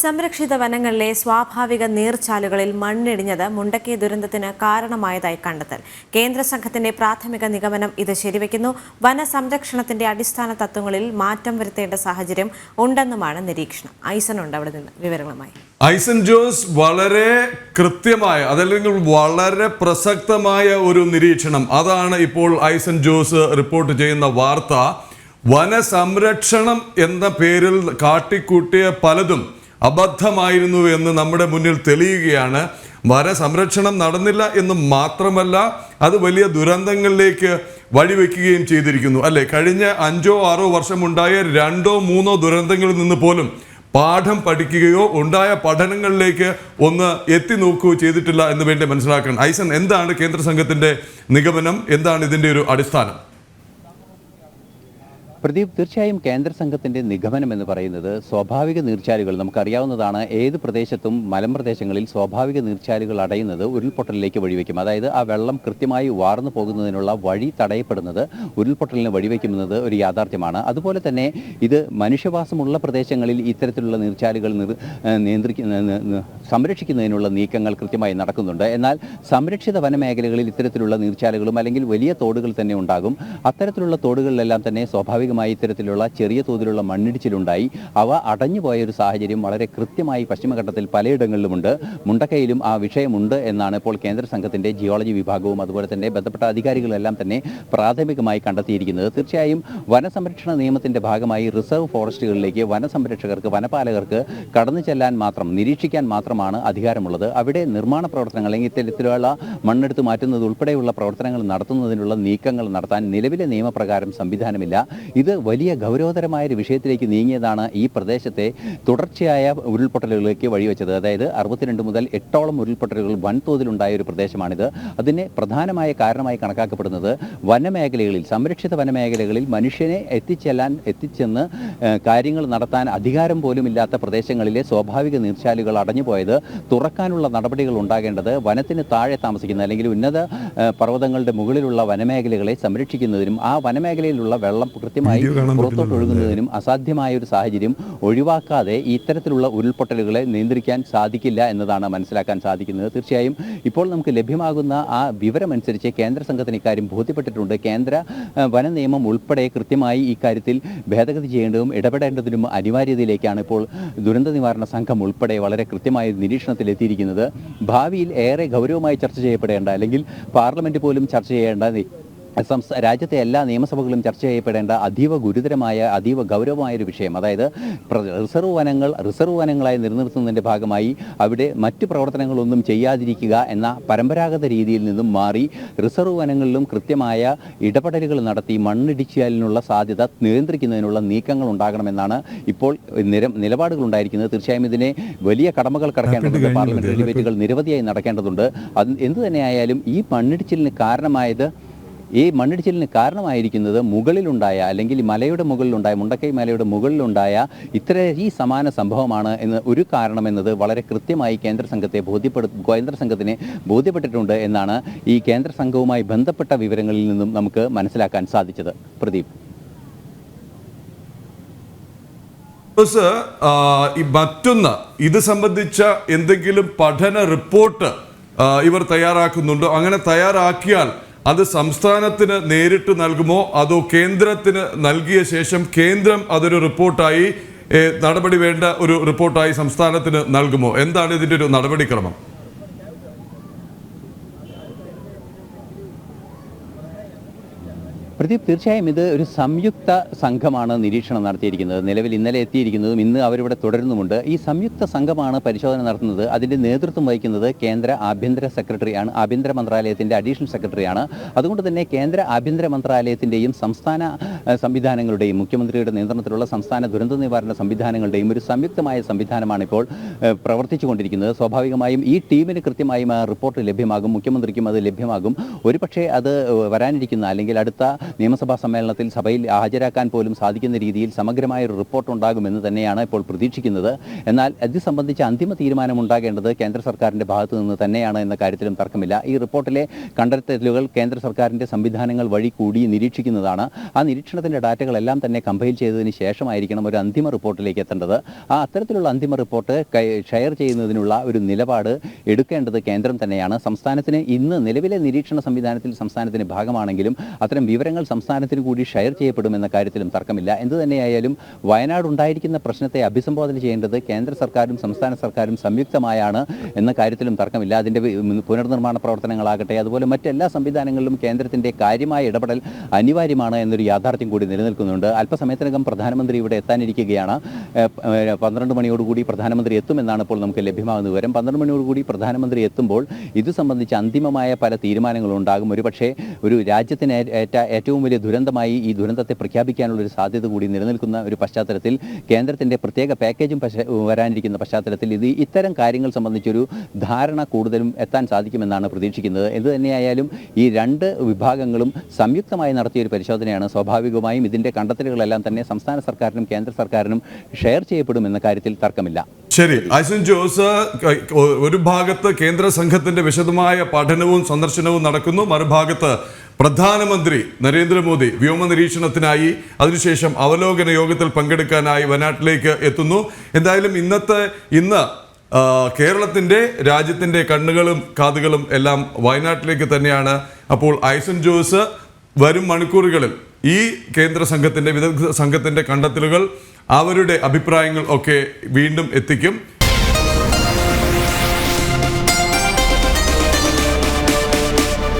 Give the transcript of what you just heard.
സംരക്ഷിത വനങ്ങളിലെ സ്വാഭാവിക നീർച്ചാലുകളിൽ മണ്ണിടിഞ്ഞത് മുണ്ടക്കൈ ദുരന്തത്തിന് കാരണമായതായി കണ്ടെത്തൽ. കേന്ദ്ര സംഘത്തിന്റെ പ്രാഥമിക നിഗമനം ഇത് ശരിവെക്കുന്നു. വനസംരക്ഷണത്തിന്റെ അടിസ്ഥാന തത്വങ്ങളിൽ മാറ്റം വരുത്തേണ്ട സാഹചര്യം ഉണ്ടെന്നുമാണ് നിരീക്ഷണം. ഐസനുണ്ട് അവിടെ നിന്ന് വിവരങ്ങളുമായി. ഐസൻ ജോസ് വളരെ കൃത്യമായ അതല്ലെങ്കിൽ വളരെ പ്രസക്തമായ ഒരു നിരീക്ഷണം. അതാണ് ഇപ്പോൾ ഐസൻ ജോസ് റിപ്പോർട്ട് ചെയ്യുന്ന വാർത്ത. വനസംരക്ഷണം എന്ന പേരിൽ കാട്ടിക്കൂട്ടിയ പലതും അബദ്ധമായിരുന്നു എന്ന് നമ്മുടെ മുന്നിൽ തെളിയുകയാണ്. വനസംരക്ഷണം നടന്നില്ല എന്ന് മാത്രമല്ല അത് വലിയ ദുരന്തങ്ങളിലേക്ക് വഴിവെക്കുകയും ചെയ്തിരിക്കുന്നു. അല്ലെ? കഴിഞ്ഞ അഞ്ചോ ആറോ വർഷമുണ്ടായ രണ്ടോ മൂന്നോ ദുരന്തങ്ങളിൽ നിന്ന് പോലും പാഠം പഠിക്കുകയോ ഉണ്ടായ പഠനങ്ങളിലേക്ക് ഒന്ന് എത്തി നോക്കുകയോ ചെയ്തിട്ടില്ല എന്ന് വേണ്ടി മനസ്സിലാക്കണം. ഐസൻ എന്താണ് കേന്ദ്ര സംഘത്തിന്റെ നിഗമനം? എന്താണ് ഇതിന്റെ ഒരു അടിസ്ഥാനം? പ്രദീപ് തീർച്ചയായും കേന്ദ്ര സംഘത്തിന്റെ നിഗമനം എന്ന് പറയുന്നത് സ്വാഭാവിക നീർച്ചാലുകൾ നമുക്കറിയാവുന്നതാണ്. ഏത് പ്രദേശത്തും മലമ്പ്രദേശങ്ങളിൽ സ്വാഭാവിക നീർച്ചാലുകൾ അടയുന്നത് ഉരുൾപൊട്ടലിലേക്ക് വഴിവെക്കും. അതായത് ആ വെള്ളം കൃത്യമായി വാർന്നു പോകുന്നതിനുള്ള വഴി തടയപ്പെടുന്നത് ഉരുൾപൊട്ടലിന് വഴിവെക്കുന്നത് ഒരു യാഥാർത്ഥ്യമാണ്. അതുപോലെ തന്നെ ഇത് മനുഷ്യവാസമുള്ള പ്രദേശങ്ങളിൽ ഇത്തരത്തിലുള്ള നീർച്ചാലുകൾ നിർ നിയന്ത്രിക്കുന്ന സംരക്ഷിക്കുന്നതിനുള്ള നീക്കങ്ങൾ കൃത്യമായി നടക്കുന്നുണ്ട്. എന്നാൽ സംരക്ഷിത വനമേഖലകളിൽ ഇത്തരത്തിലുള്ള നീർച്ചാലുകളും അല്ലെങ്കിൽ വലിയ തോടുകൾ തന്നെ ഉണ്ടാകും. അത്തരത്തിലുള്ള തോടുകളിലെല്ലാം തന്നെ സ്വാഭാവികമായി ഇത്തരത്തിലുള്ള ചെറിയ തോതിലുള്ള മണ്ണിടിച്ചിലുണ്ടായി. അവ അടഞ്ഞുപോയ ഒരു സാഹചര്യം വളരെ കൃത്യമായി പശ്ചിമഘട്ടത്തിൽ പലയിടങ്ങളിലുമുണ്ട്. മുണ്ടക്കയിലും ആ വിഷയമുണ്ട് എന്നാണ് ഇപ്പോൾ കേന്ദ്ര സംഘത്തിന്റെ ജിയോളജി വിഭാഗവും അതുപോലെ തന്നെ ബന്ധപ്പെട്ട അധികാരികളെല്ലാം തന്നെ പ്രാഥമികമായി കണ്ടെത്തിയിരിക്കുന്നത്. തീർച്ചയായും വനസംരക്ഷണ നിയമത്തിന്റെ ഭാഗമായി റിസർവ് ഫോറസ്റ്റുകളിലേക്ക് വനസംരക്ഷകർക്ക് വനപാലകർക്ക് കടന്നു ചെല്ലാൻ മാത്രം നിരീക്ഷിക്കാൻ മാത്രമാണ് അധികാരമുള്ളത്. അവിടെ നിർമ്മാണ പ്രവർത്തനങ്ങൾ അല്ലെങ്കിൽ ഇത്തരത്തിലുള്ള മണ്ണെടുത്ത് മാറ്റുന്നത് ഉൾപ്പെടെയുള്ള പ്രവർത്തനങ്ങൾ നടത്തുന്നതിനുള്ള നീക്കങ്ങൾ നടത്താൻ നിലവിലെ നിയമപ്രകാരം സംവിധാനമില്ല. ഇത് വലിയ ഗൗരവതരമായ ഒരു വിഷയത്തിലേക്ക് നീങ്ങിയതാണ് ഈ പ്രദേശത്തെ തുടർച്ചയായ ഉരുൾപൊട്ടലുകളിലേക്ക് വഴിവെച്ചത്. അതായത് അറുപത്തിരണ്ട് മുതൽ എട്ടോളം ഉരുൾപൊട്ടലുകൾ വൻതോതിലുണ്ടായ ഒരു പ്രദേശമാണിത്. അതിനെ പ്രധാനമായ കാരണമായി കണക്കാക്കപ്പെടുന്നത് വനമേഖലകളിൽ സംരക്ഷിത വനമേഖലകളിൽ മനുഷ്യനെ എത്തിച്ചെല്ലാൻ എത്തിച്ചെന്ന് കാര്യങ്ങൾ നടത്താൻ അധികാരം പോലും ഇല്ലാത്ത പ്രദേശങ്ങളിലെ സ്വാഭാവിക നീർച്ചാലുകൾ അടഞ്ഞുപോയത് തുറക്കാനുള്ള നടപടികൾ ഉണ്ടാകേണ്ടത് വനത്തിന് താഴെ താമസിക്കുന്ന അല്ലെങ്കിൽ ഉന്നത പർവതങ്ങളുടെ മുകളിലുള്ള വനമേഖലകളെ സംരക്ഷിക്കുന്നതിനും ആ വനമേഖലയിലുള്ള വെള്ളം കൃത്യമായി കാണാൻ പുറത്തോട്ട് ഒഴുകുന്നതിനും അസാധ്യമായ ഒരു സാഹചര്യം ഒഴിവാക്കാതെ ഇത്തരത്തിലുള്ള ഉരുൾപൊട്ടലുകളെ നിയന്ത്രിക്കാൻ സാധിക്കില്ല എന്നതാണ് മനസ്സിലാക്കാൻ സാധിക്കുന്നത്. തീർച്ചയായും ഇപ്പോൾ നമുക്ക് ലഭ്യമാകുന്ന ആ വിവരമനുസരിച്ച് കേന്ദ്ര സംഘത്തിന് ഇക്കാര്യം ബോധ്യപ്പെട്ടിട്ടുണ്ട്. കേന്ദ്ര വന നിയമം ഉൾപ്പെടെ കൃത്യമായി ഇക്കാര്യത്തിൽ ഭേദഗതി ചെയ്യേണ്ടതും ഇടപെടേണ്ടതിനും അനിവാര്യതയിലേക്കാണ് ഇപ്പോൾ ദുരന്ത നിവാരണ സംഘം ഉൾപ്പെടെ വളരെ കൃത്യമായ നിരീക്ഷണത്തിലെത്തിയിരിക്കുന്നത് ഭാവിയിൽ ഏറെ ഗൗരവമായി ചർച്ച ചെയ്യപ്പെടേണ്ട അല്ലെങ്കിൽ പാർലമെന്റ് പോലും ചർച്ച ചെയ്യേണ്ട രാജ്യത്തെ എല്ലാ നിയമസഭകളിലും ചർച്ച ചെയ്യപ്പെടേണ്ട അതീവ ഗുരുതരമായ അതീവ ഗൗരവമായ ഒരു വിഷയം. അതായത് റിസർവ് വനങ്ങൾ റിസർവ് വനങ്ങളായി നിലനിർത്തുന്നതിന്റെ ഭാഗമായി അവിടെ മറ്റ് പ്രവർത്തനങ്ങളൊന്നും ചെയ്യാതിരിക്കുക എന്ന പരമ്പരാഗത രീതിയിൽ നിന്നും മാറി റിസർവ് വനങ്ങളിലും കൃത്യമായ ഇടപെടലുകൾ നടത്തി മണ്ണിടിച്ചിലിനുള്ള സാധ്യത നിയന്ത്രിക്കുന്നതിനുള്ള നീക്കങ്ങൾ ഉണ്ടാകണമെന്നാണ് ഇപ്പോൾ നിര നിലപാടുകൾ ഉണ്ടായിരിക്കുന്നത്. തീർച്ചയായും ഇതിനെ വലിയ കടമകൾ കടക്കേണ്ടതുണ്ട്. കഴിഞ്ഞു പാർലമെന്റ് അല്ലേ? ഡിബേറ്റുകൾ നിരവധിയായി നടക്കേണ്ടതുണ്ട്. അത് എന്തു തന്നെയായാലും ഈ മണ്ണിടിച്ചിലിന് കാരണമായത് ഈ മണ്ണിടിച്ചിലിന് കാരണമായിരിക്കുന്നത് മുകളിലുണ്ടായ അല്ലെങ്കിൽ മലയുടെ മുകളിലുണ്ടായ മുണ്ടക്കൈ മലയുടെ മുകളിലുണ്ടായ ഇത്ര ഈ സമാന സംഭവമാണ് എന്ന് ഒരു കാരണമെന്നത് വളരെ കൃത്യമായി കേന്ദ്ര സംഘത്തെ ബോധ്യപ്പെടു കേന്ദ്ര സംഘത്തിനെ ബോധ്യപ്പെട്ടിട്ടുണ്ട് എന്നാണ് ഈ കേന്ദ്ര സംഘവുമായി ബന്ധപ്പെട്ട വിവരങ്ങളിൽ നിന്നും നമുക്ക് മനസ്സിലാക്കാൻ സാധിച്ചത്. പ്രദീപ്. മറ്റൊന്ന് ഇത് സംബന്ധിച്ച എന്തെങ്കിലും പഠന റിപ്പോർട്ട് ഇവർ തയ്യാറാക്കുന്നുണ്ടോ? അങ്ങനെ തയ്യാറാക്കിയാൽ അത് സംസ്ഥാനത്തിന് നേരിട്ട് നൽകുമോ? അതോ കേന്ദ്രത്തിന് നൽകിയ ശേഷം കേന്ദ്രം അതൊരു റിപ്പോർട്ടായി നടപടി വേണ്ട ഒരു റിപ്പോർട്ടായി സംസ്ഥാനത്തിന് നൽകുമോ? എന്താണ് ഇതിന്റെ ഒരു നടപടിക്രമം? പ്രദീപ് തീർച്ചയായും ഇത് ഒരു സംയുക്ത സംഘമാണ് നിരീക്ഷണം നടത്തിയിരിക്കുന്നത്. നിലവിൽ ഇന്നലെ എത്തിയിരിക്കുന്നതും ഇന്ന് അവരിവിടെ തുടരുന്നുമുണ്ട്. ഈ സംയുക്ത സംഘമാണ് പരിശോധന നടത്തുന്നത്. അതിന്റെ നേതൃത്വം വഹിക്കുന്നത് കേന്ദ്ര ആഭ്യന്തര സെക്രട്ടറിയാണ് ആഭ്യന്തര മന്ത്രാലയത്തിന്റെ അഡീഷണൽ സെക്രട്ടറിയാണ് അതുകൊണ്ട് തന്നെ കേന്ദ്ര ആഭ്യന്തര മന്ത്രാലയത്തിന്റെയും സംസ്ഥാന സംവിധാനങ്ങളുടെയും മുഖ്യമന്ത്രിയുടെ നിയന്ത്രണത്തിലുള്ള സംസ്ഥാന ദുരന്ത നിവാരണ സംവിധാനങ്ങളുടെയും ഒരു സംയുക്തമായ സംവിധാനമാണ് ഇപ്പോൾ പ്രവർത്തിച്ചുകൊണ്ടിരിക്കുന്നത്. സ്വാഭാവികമായും ഈ ടീമിന് കൃത്യമായും റിപ്പോർട്ട് ലഭ്യമാകും. മുഖ്യമന്ത്രിക്കും അത് ലഭ്യമാകും. ഒരുപക്ഷേ അത് വരാനിരിക്കുന്ന അല്ലെങ്കിൽ അടുത്ത നിയമസഭാ സമ്മേളനത്തിൽ സഭയിൽ ഹാജരാക്കാൻ പോലും സാധിക്കുന്ന രീതിയിൽ സമഗ്രമായ ഒരു റിപ്പോർട്ട് ഉണ്ടാകുമെന്ന് തന്നെയാണ് ഇപ്പോൾ പ്രതീക്ഷിക്കുന്നത്. എന്നാൽ ഇത് സംബന്ധിച്ച് അന്തിമ തീരുമാനം ഉണ്ടാകേണ്ടത് കേന്ദ്ര സർക്കാരിന്റെ ഭാഗത്തു നിന്ന് തന്നെയാണ് എന്ന കാര്യത്തിലും തർക്കമില്ല. ഈ റിപ്പോർട്ടിലെ കണ്ടെത്തലുകൾ കേന്ദ്ര സർക്കാരിന്റെ സംവിധാനങ്ങൾ വഴി കൂടി നിരീക്ഷിക്കുന്നതാണ്. ആ നിരീക്ഷണത്തിന്റെ ഡാറ്റകളെല്ലാം തന്നെ കമ്പൈൽ ചെയ്തതിന് ശേഷമായിരിക്കണം ഒരു അന്തിമ റിപ്പോർട്ടിലേക്ക് എത്തേണ്ടത്. ആ അത്തരത്തിലുള്ള അന്തിമ റിപ്പോർട്ട് ഷെയർ ചെയ്യുന്നതിനുള്ള ഒരു നിലപാട് എടുക്കേണ്ടത് കേന്ദ്രം തന്നെയാണ്. സംസ്ഥാനത്തിന് ഇന്ന് നിലവിലെ നിരീക്ഷണ സംവിധാനത്തിൽ സംസ്ഥാനത്തിന് ഭാഗമാണെങ്കിലും അത്തരം വിവരങ്ങൾ സംസ്ഥാനത്തിന് കൂടി ഷെയർ ചെയ്യപ്പെടുമെന്ന കാര്യത്തിലും തർക്കമില്ല. എന്തുതന്നെയായാലും വയനാട് ഉണ്ടായിരിക്കുന്ന പ്രശ്നത്തെ അഭിസംബോധന ചെയ്യേണ്ടത് കേന്ദ്ര സർക്കാരും സംസ്ഥാന സർക്കാരും സംയുക്തമായാണ് എന്ന കാര്യത്തിലും തർക്കമില്ല. അതിന്റെ പുനർനിർമ്മാണ പ്രവർത്തനങ്ങളാകട്ടെ അതുപോലെ മറ്റെല്ലാ സംവിധാനങ്ങളിലും കേന്ദ്രത്തിന്റെ കാര്യമായ ഇടപെടൽ അനിവാര്യമാണ് എന്നൊരു യാഥാർത്ഥ്യം കൂടി നിലനിൽക്കുന്നുണ്ട്. അല്പസമയത്തിനകം പ്രധാനമന്ത്രി ഇവിടെ എത്താനിരിക്കുകയാണ്. പന്ത്രണ്ട് മണിയോടുകൂടി പ്രധാനമന്ത്രി എത്തുമെന്നാണ് ഇപ്പോൾ നമുക്ക് ലഭ്യമാകുന്ന വിവരം. പന്ത്രണ്ട് മണിയോടുകൂടി പ്രധാനമന്ത്രി എത്തുമ്പോൾ ഇത് സംബന്ധിച്ച് അന്തിമമായ പല തീരുമാനങ്ങളും ഉണ്ടാകും ഒരുപക്ഷേ ഒരു രാജ്യത്തിന് ഏറ്റ ഏറ്റവും വലിയ ദുരന്തമായി ഈ ദുരന്തത്തെ പ്രഖ്യാപിക്കാനുള്ള ഒരു സാധ്യത കൂടി നിലനിൽക്കുന്ന ഒരു പശ്ചാത്തലത്തിൽ കേന്ദ്രത്തിന്റെ പ്രത്യേക പാക്കേജും വരാനിരിക്കുന്ന പശ്ചാത്തലത്തിൽ ഇത് ഇത്തരം കാര്യങ്ങൾ സംബന്ധിച്ചൊരു ധാരണ കൂടുതലും എത്താൻ സാധിക്കുമെന്നാണ് പ്രതീക്ഷിക്കുന്നത്. എന്ത് തന്നെയായാലും ഈ രണ്ട് വിഭാഗങ്ങളും സംയുക്തമായി നടത്തിയ ഒരു പരിശോധനയാണ്. സ്വാഭാവികമായും ഇതിന്റെ കണ്ടെത്തലുകളെല്ലാം തന്നെ സംസ്ഥാന സർക്കാരിനും കേന്ദ്ര സർക്കാരിനും ഷെയർ ചെയ്യപ്പെടുമെന്ന കാര്യത്തിൽ തർക്കമില്ല. ശരി. ഐസൻ ജോസ് ഒരു ഭാഗത്ത് കേന്ദ്ര സംഘത്തിന്റെ വിശദമായ പഠനവും സന്ദർശനവും നടക്കുന്നു. മറുഭാഗത്ത് പ്രധാനമന്ത്രി നരേന്ദ്രമോദി വ്യോമ നിരീക്ഷണത്തിനായി അതിനുശേഷം അവലോകന യോഗത്തിൽ പങ്കെടുക്കാനായി വയനാട്ടിലേക്ക് എത്തുന്നു. എന്തായാലും ഇന്നത്തെ ഇന്ന് കേരളത്തിന്റെ രാജ്യത്തിന്റെ കണ്ണുകളും കാതുകളും എല്ലാം വയനാട്ടിലേക്ക് തന്നെയാണ്. അപ്പോൾ ഐസൻ ജോസ് വരും മണിക്കൂറുകളിൽ ഈ കേന്ദ്ര സംഘത്തിന്റെ വിദഗ്ധ സംഘത്തിന്റെ കണ്ടെത്തലുകൾ അവരുടെ അഭിപ്രായങ്ങൾ ഒക്കെ വീണ്ടും എത്തിക്കും.